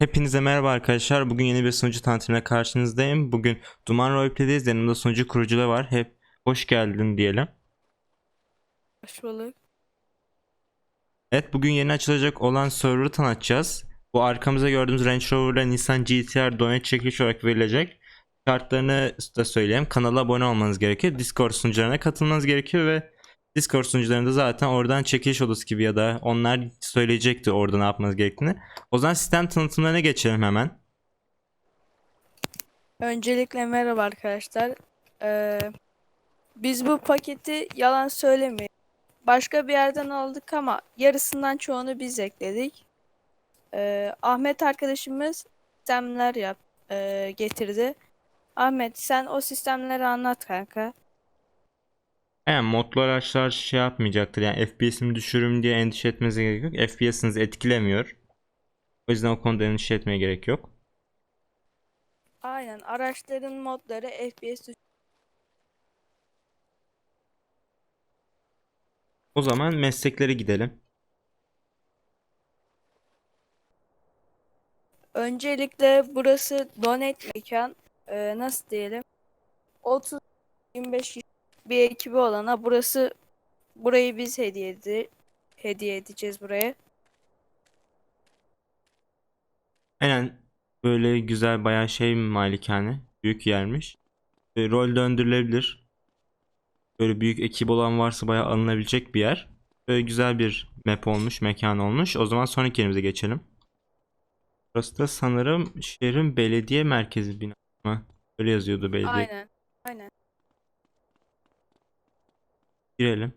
Hepinize merhaba arkadaşlar. Bugün yeni bir sunucu tanıtımına karşınızdayım. Bugün Duman Roleplay'deyiz. Yanımda sunucu kurucu da var. Hep hoş geldin diyelim. Hoş bulduk. Evet bugün yeni açılacak olan server'ı tanıtacağız. Bu arkamızda gördüğümüz Range Rover ile Nissan GTR donate çekiliş olarak verilecek. Şartlarını da söyleyeyim. Kanala abone olmanız gerekiyor. Discord sunucularına katılmanız gerekiyor ve Discord sunucularında zaten oradan çekiliş odası gibi ya da onlar söyleyecekti orada ne yapmanız gerektiğini. O zaman sistem tanıtımlarına geçelim hemen. Öncelikle merhaba arkadaşlar. Ee, biz bu paketi yalan söylemeyin. Başka bir yerden aldık ama yarısından çoğunu biz ekledik. Ee, Ahmet arkadaşımız sistemler yap e, getirdi. Ahmet sen o sistemleri anlat kanka. Yani modlu araçlar şey yapmayacaktır. Yani FPS'imi düşürürüm diye endişe etmenize gerek yok. FPS'inizi etkilemiyor. O yüzden o konuda endişe etmeye gerek yok. Aynen araçların modları FPS O zaman mesleklere gidelim. Öncelikle burası donate mekan. Ee, nasıl diyelim? 30 25 kişi bir ekibi olana burası burayı biz hediye edi hediye edeceğiz buraya. Aynen böyle güzel bayağı şey malikane. Büyük yermiş. Ve rol döndürülebilir. Böyle büyük ekip olan varsa bayağı alınabilecek bir yer. Böyle güzel bir map olmuş, mekan olmuş. O zaman sonraki yerimize geçelim. Burası da sanırım şehrin belediye merkezi binası mı? Öyle yazıyordu belediye. Aynen. Aynen. Girelim.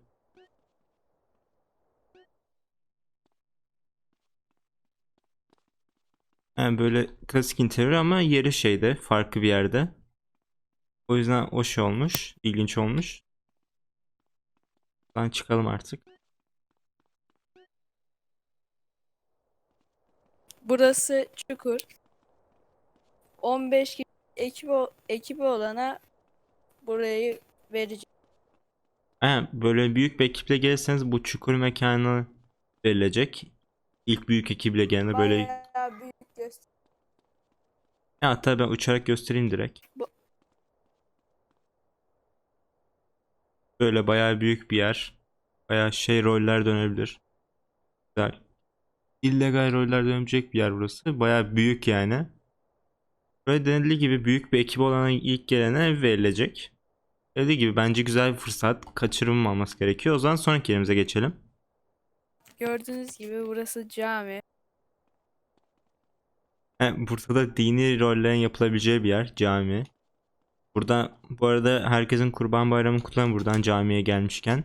Yani böyle klasik interior ama yeri şeyde, farklı bir yerde. O yüzden o şey olmuş, ilginç olmuş. Buradan çıkalım artık. Burası çukur. 15 kişi ekibi ekibi olana burayı vereceğiz. Yani böyle büyük bir ekiple gelirseniz bu çukur mekanı verilecek. İlk büyük ekiple gelene böyle... Bayağı büyük göster. Ya hatta ben uçarak göstereyim direkt. Bu- Böyle bayağı büyük bir yer. Bayağı şey roller dönebilir. Güzel. illegal roller dönecek bir yer burası. Bayağı büyük yani. Böyle denildiği gibi büyük bir ekip olana ilk gelene verilecek. Dediği gibi bence güzel bir fırsat. Kaçırılmaması gerekiyor. O zaman sonraki yerimize geçelim. Gördüğünüz gibi burası cami. He, burada da dini rollerin yapılabileceği bir yer. Cami. Burada bu arada herkesin kurban bayramı kutlarım buradan camiye gelmişken.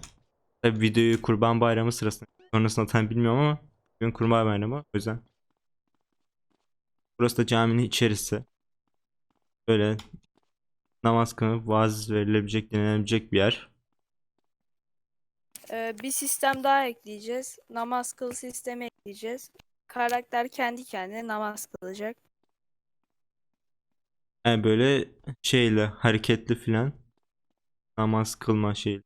Tabi videoyu kurban bayramı sırasında sonrasında tam bilmiyorum ama bugün kurban bayramı o yüzden. Burası da caminin içerisi. Böyle namaz kılıp vaaz verilebilecek, dinlenebilecek bir yer. Ee, bir sistem daha ekleyeceğiz. Namaz kıl sistemi ekleyeceğiz. Karakter kendi kendine namaz kılacak. Yani böyle şeyle hareketli filan namaz kılma şey.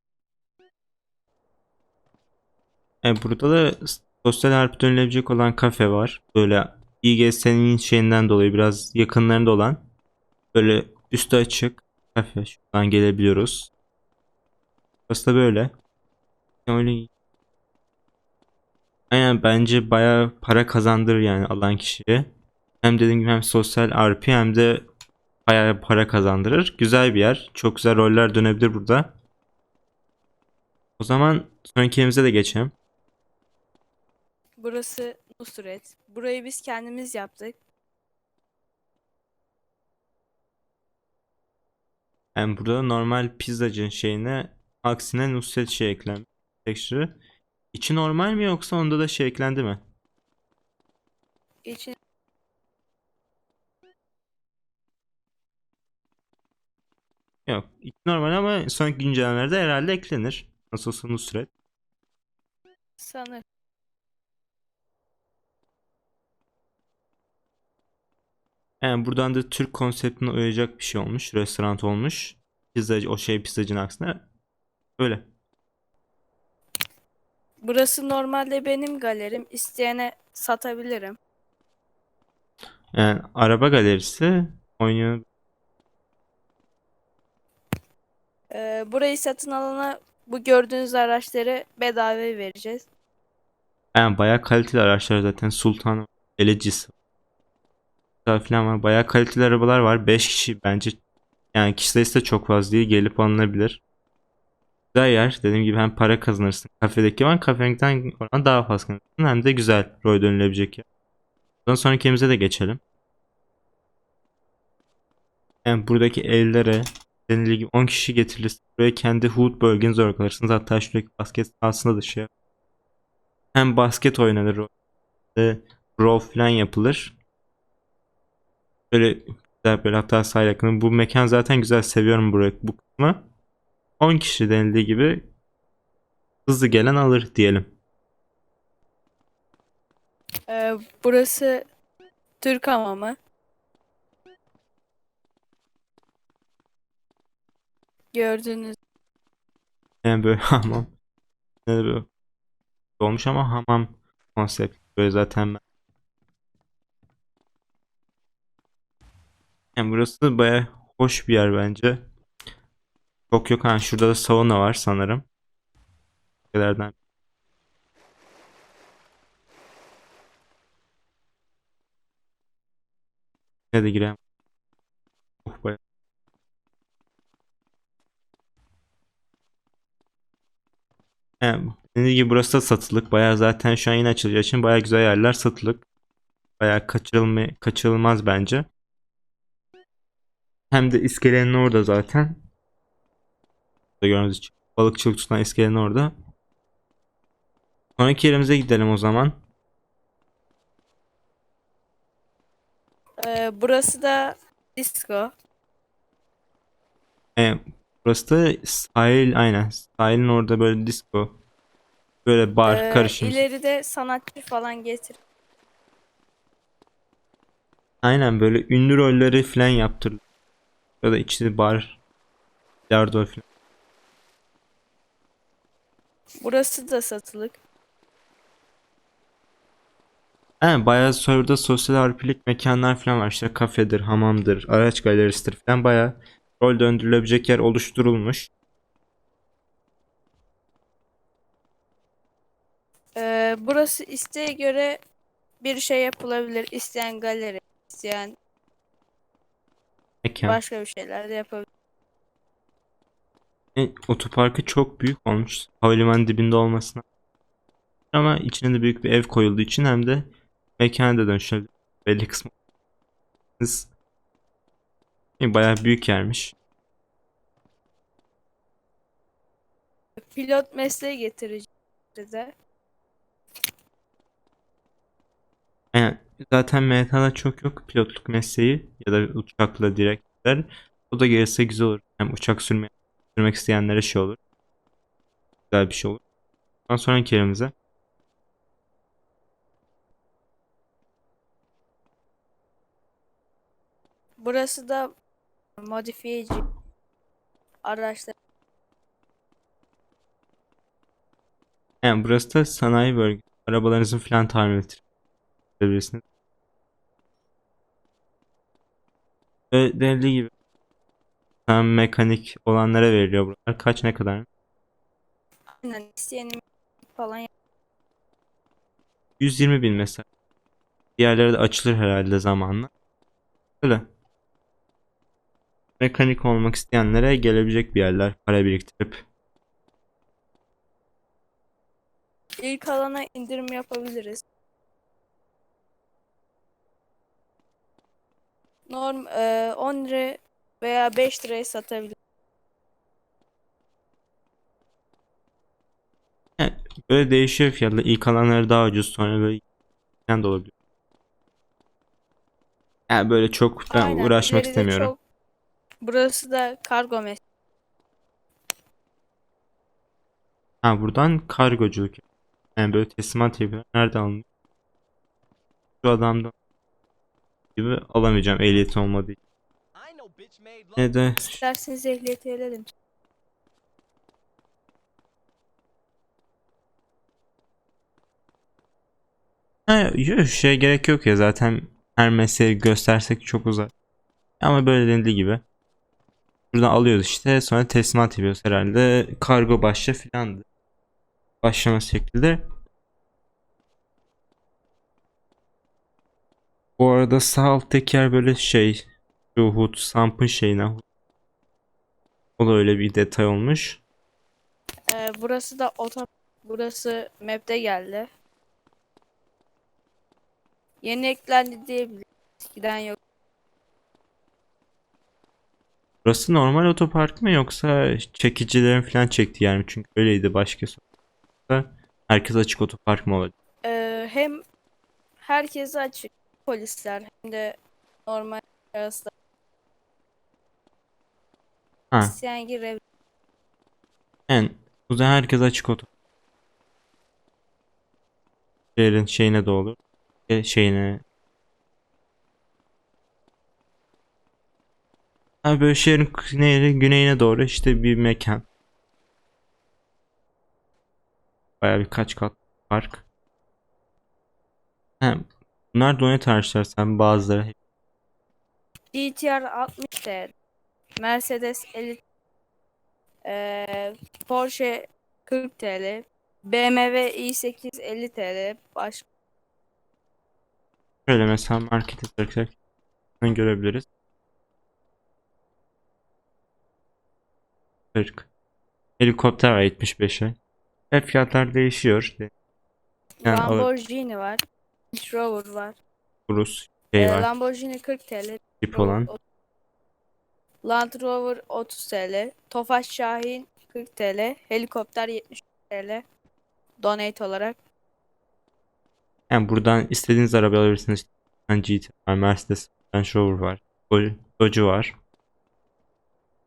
Yani burada da sosyal harp dönülebilecek olan kafe var. Böyle İGS'nin şeyinden dolayı biraz yakınlarında olan böyle üstü açık kafe. Şuradan gelebiliyoruz. Burası da böyle. Öyle Aynen bence bayağı para kazandırır yani alan kişiye. Hem dediğim gibi hem sosyal RP hem de bayağı para kazandırır. Güzel bir yer. Çok güzel roller dönebilir burada. O zaman sonraki yerimize de geçelim. Burası Nusret. Burayı biz kendimiz yaptık. Yani burada normal pizzacı şeyine aksine Nusret şey eklenmiş. Texture'ı. İçi normal mi yoksa onda da şey eklendi mi? İçin Yok. İçi normal ama sonraki güncellemelerde herhalde eklenir. Nasıl olsa Nusret. sanır. Yani buradan da Türk konseptine uyacak bir şey olmuş. Restoran olmuş. Pizzacı o şey pizzacının aksine. Öyle. Burası normalde benim galerim. İsteyene satabilirim. Yani araba galerisi oynuyor. Ee, burayı satın alana bu gördüğünüz araçları bedava vereceğiz. Yani bayağı kaliteli araçlar zaten. Sultan, Elecis falan var. Bayağı kaliteli arabalar var. 5 kişi bence yani kişi sayısı da çok fazla değil. Gelip alınabilir. Güzel yer. Dediğim gibi hem para kazanırsın. Kafedeki var. Kafeden oran daha fazla kazanırsın. Hem de güzel rol dönülebilecek yer. Ondan sonraki evimize de geçelim. Yani buradaki evlere denildiği gibi 10 kişi getirilirse buraya kendi hood bölgenizi olarak alırsınız. Hatta şuradaki basket sahasında da şey Hem basket oynanır. Row falan yapılır. Böyle güzel böyle hatta sahil yakını. Bu mekan zaten güzel. Seviyorum burayı, bu kısmı. 10 kişi denildiği gibi hızlı gelen alır diyelim. Ee, burası Türk hamamı. Gördüğünüz Yani böyle hamam. Ne de böyle olmuş ama hamam konsept. Böyle zaten ben. Yani burası baya hoş bir yer bence. Çok yok. Ha, şurada da sauna var sanırım. Ülkelerden. Ne de gireyim. Oh baya. Yani, dediğim gibi burası da satılık. Bayağı zaten şu an yeni açılacağı için bayağı güzel yerler satılık. Bayağı kaçırılma, kaçırılmaz bence. Hem de iskelenin orada zaten. Burada Gördüğünüz için. Balıkçılık tutan iskelenin orada. Sonraki yerimize gidelim o zaman. Ee, burası da disco. E, burası da sahil aynen. Sahilin orada böyle disco. Böyle bar Ee, karışım. ileride sanatçı falan getir. Aynen böyle ünlü rolleri falan yaptırılıyor. Ya da içli bar. Bilardo falan. Burası da satılık. Yani bayağı serverda sosyal RP'lik mekanlar falan var. İşte kafedir, hamamdır, araç galerisidir falan bayağı rol döndürülebilecek yer oluşturulmuş. Ee, burası isteğe göre bir şey yapılabilir. İsteyen galeri, isteyen Mekan. başka bir şeyler de yapabilir. E, otoparkı çok büyük olmuş. Havalimanı dibinde olmasına. Ama içine de büyük bir ev koyulduğu için hem de mekana da dönüşebilir. Belli kısmı. E, Bayağı büyük yermiş. Pilot mesleği getireceğiz size. Yani zaten MTA'da çok yok pilotluk mesleği ya da uçakla direktler. O da gelirse güzel olur. Hem uçak sürme, sürmek isteyenlere şey olur. Güzel bir şey olur. Ondan sonraki yerimize. Burası da modifiyeci araçlar. Yani burası da sanayi bölgesi. Arabalarınızın falan tamir ettirebilirsiniz. Ve denildiği gibi hem mekanik olanlara veriliyor buralar. Kaç ne kadar? Aynen isteyenim falan. yap- 120 bin mesela. Diğerleri de açılır herhalde zamanla. Öyle. Mekanik olmak isteyenlere gelebilecek bir yerler. Para biriktirip. İlk alana indirim yapabiliriz. Norm e, 10 lira veya 5 liraya satabiliriz. Böyle değişiyor fiyatlar. İlk alanları daha ucuz sonra böyle de olabilir. Yani böyle çok ben Aynen, uğraşmak ileride istemiyorum. çok- Burası da kargo mesleği. Ha buradan kargoculuk. Yani böyle teslimat yapıyor. Nereden alınıyor? Şu adamdan gibi alamayacağım ehliyeti olmadığı için. Ne de İsterseniz ehliyeti verelim. ha, yok, şey gerek yok ya zaten her mesleği göstersek çok uzar. Ama böyle denildiği gibi. Buradan alıyoruz işte sonra teslimat yapıyoruz herhalde. Kargo başla filandı. Başlama şekilde. Bu arada sağ alttaki yer böyle şey. Şu HUD, Samp'ın şeyine. O da öyle bir detay olmuş. Ee, burası da oto burası map'te geldi. Yeni eklendi diyebiliriz. Eskiden yok. Burası normal otopark mı yoksa çekicilerin falan çektiği yer mi? Çünkü öyleydi başka sokakta. Herkes açık otopark mı olacak? Ee, hem herkese açık polisler hem de normal şahıslar Ha, isteyen girebilir. yani o zaman herkes açık otopark. Şehrin şeyine de olur. E, Şeyine. Ha böyle şehrin güneyine, güneyine doğru işte bir mekan. Baya birkaç kat park. Ha, bunlar donet araçlar sen bazıları. GTR 60 TL. Mercedes 50 ee, Porsche 40 TL. BMW i8 50 TL. Başka Şöyle mesela market ederek görebiliriz. 40. Helikopter var 75'e. Hep fiyatlar değişiyor. Yani Lamborghini var. Range Rover var. Urus şey Ee, var. Lamborghini 40 TL. Jeep olan. Land Rover 30 TL. Tofaş Şahin 40 TL. Helikopter 70 TL. Donate olarak. Yani buradan istediğiniz arabayı alabilirsiniz. Yani GT var, Mercedes, Range Rover var. Dodge- var.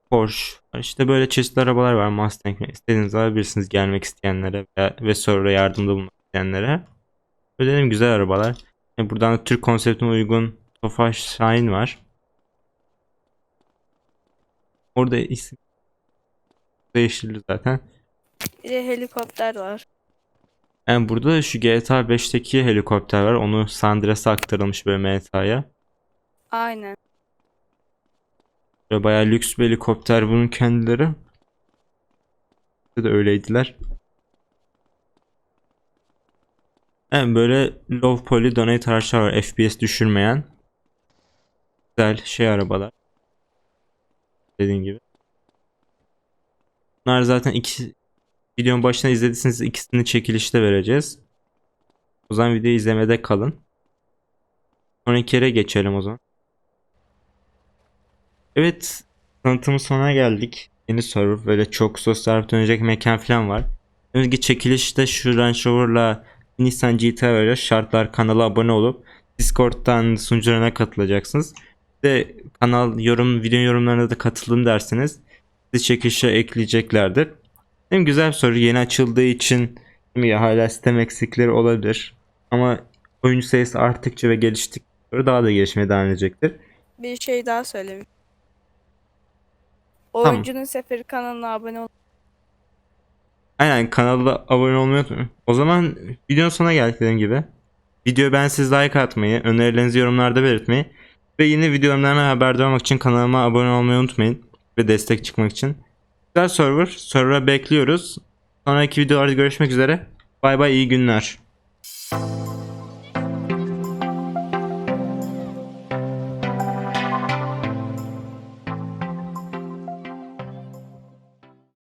Porsche. İşte böyle çeşitli arabalar var. Mustang. İstediğiniz alabilirsiniz gelmek isteyenlere veya- ve sonra yardımda bulunmak isteyenlere. Böyle dedim güzel arabalar. Yani buradan da Türk konseptine uygun Tofaş Şahin var. Orada isim değiştirdi zaten. Bir de helikopter var. Yani burada şu GTA 5'teki helikopter var. Onu San Andreas'a aktarılmış böyle MTA'ya. Aynen. Böyle bayağı lüks bir helikopter bunun kendileri. De öyleydiler. Yani böyle low poly donate araçlar var. FPS düşürmeyen. Güzel şey arabalar. Dediğim gibi. Bunlar zaten iki videonun başına izlediyseniz ikisini çekilişte vereceğiz. O zaman videoyu izlemede kalın. Sonraki yere geçelim o zaman. Evet, tanıtımın sonuna geldik. Yeni server böyle çok sosyal dönecek mekan falan var. Önce çekilişte şu Range Rover'la Nissan GT veriyor. Şartlar kanala abone olup Discord'dan sunucularına katılacaksınız. Bir de kanal yorum, video yorumlarına da katılın derseniz sizi çekilişe ekleyeceklerdir. Hem güzel bir soru yeni açıldığı için ya, hala sistem eksikleri olabilir. Ama oyuncu sayısı arttıkça ve geliştikçe daha da gelişmeye devam edecektir. Bir şey daha söyleyeyim. Oyuncunun Seferi kanalına abone ol. Aynen kanala abone olmayı unutmayın. O zaman videonun sonuna geldik dediğim gibi. Videoyu ben siz like atmayı, önerilerinizi yorumlarda belirtmeyi ve yeni videolarımdan haberdar olmak için kanalıma abone olmayı unutmayın ve destek çıkmak için. Güzel server, server'a bekliyoruz. Sonraki videolarda görüşmek üzere. Bay bay iyi günler.